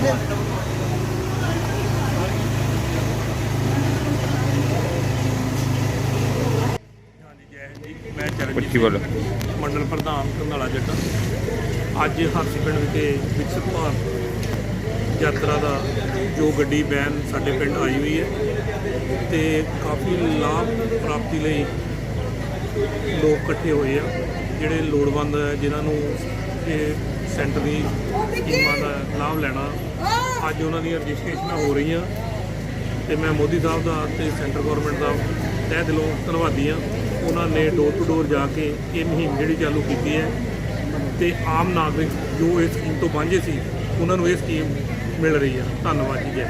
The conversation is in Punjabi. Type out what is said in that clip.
Gracias. ਮੈਂ ਮੰਡਲ ਪ੍ਰਧਾਨ ਕੰਧਾਲਾ ਜੱਟਾ, ਅੱਜ ਹਾਸੀ ਪਿੰਡ ਵਿਖੇ ਵਿਕਸਿਤ ਭਾਰਤ ਯਾਤਰਾ ਦਾ ਜੋ ਗੱਡੀ, ਵੈਨ ਸਾਡੇ ਪਿੰਡ ਆਈ ਹੋਈ ਹੈ ਤੇ ਕਾਫੀ ਲਾਭ ਪ੍ਰਾਪਤੀ ਲਈ ਲੋਕ ਇਕੱਠੇ ਹੋਏ ਆ, ਜਿਹੜੇ ਲੋੜਵੰਦ ਹੈ ਜਿਨ੍ਹਾਂ ਨੂੰ ਇਹ ਸੈਂਟਰ ਦੀ ਸਕੀਮਾਂ ਦਾ ਲਾਭ ਲੈਣਾ। ਅੱਜ ਉਹਨਾਂ ਦੀਆਂ ਰਜਿਸਟ੍ਰੇਸ਼ਨਾਂ ਹੋ ਰਹੀਆਂ ਤੇ ਮੈਂ ਮੋਦੀ ਸਾਹਿਬ ਦਾ ਤੇ ਸੈਂਟਰ ਗਵਰਨਮੈਂਟ ਦਾ ਤਹਿ ਦਿਲੋਂ ਧੰਨਵਾਦੀ ਹਾਂ। ਉਹਨਾਂ ਨੇ ਡੋਰ ਟੂ ਡੋਰ ਜਾ ਕੇ ਇਹ ਮੁਹਿੰਮ ਜਿਹੜੀ ਚਾਲੂ ਕੀਤੀ ਹੈ ਤੇ ਆਮ ਨਾਗਰਿਕ ਜੋ ਇਸ ਸਕੀਮ ਤੋਂ ਵਾਂਝੇ ਸੀ, ਉਹਨਾਂ ਨੂੰ ਇਹ ਸਕੀਮ ਮਿਲ ਰਹੀ ਹੈ। ਧੰਨਵਾਦ ਜੀ, ਜੈ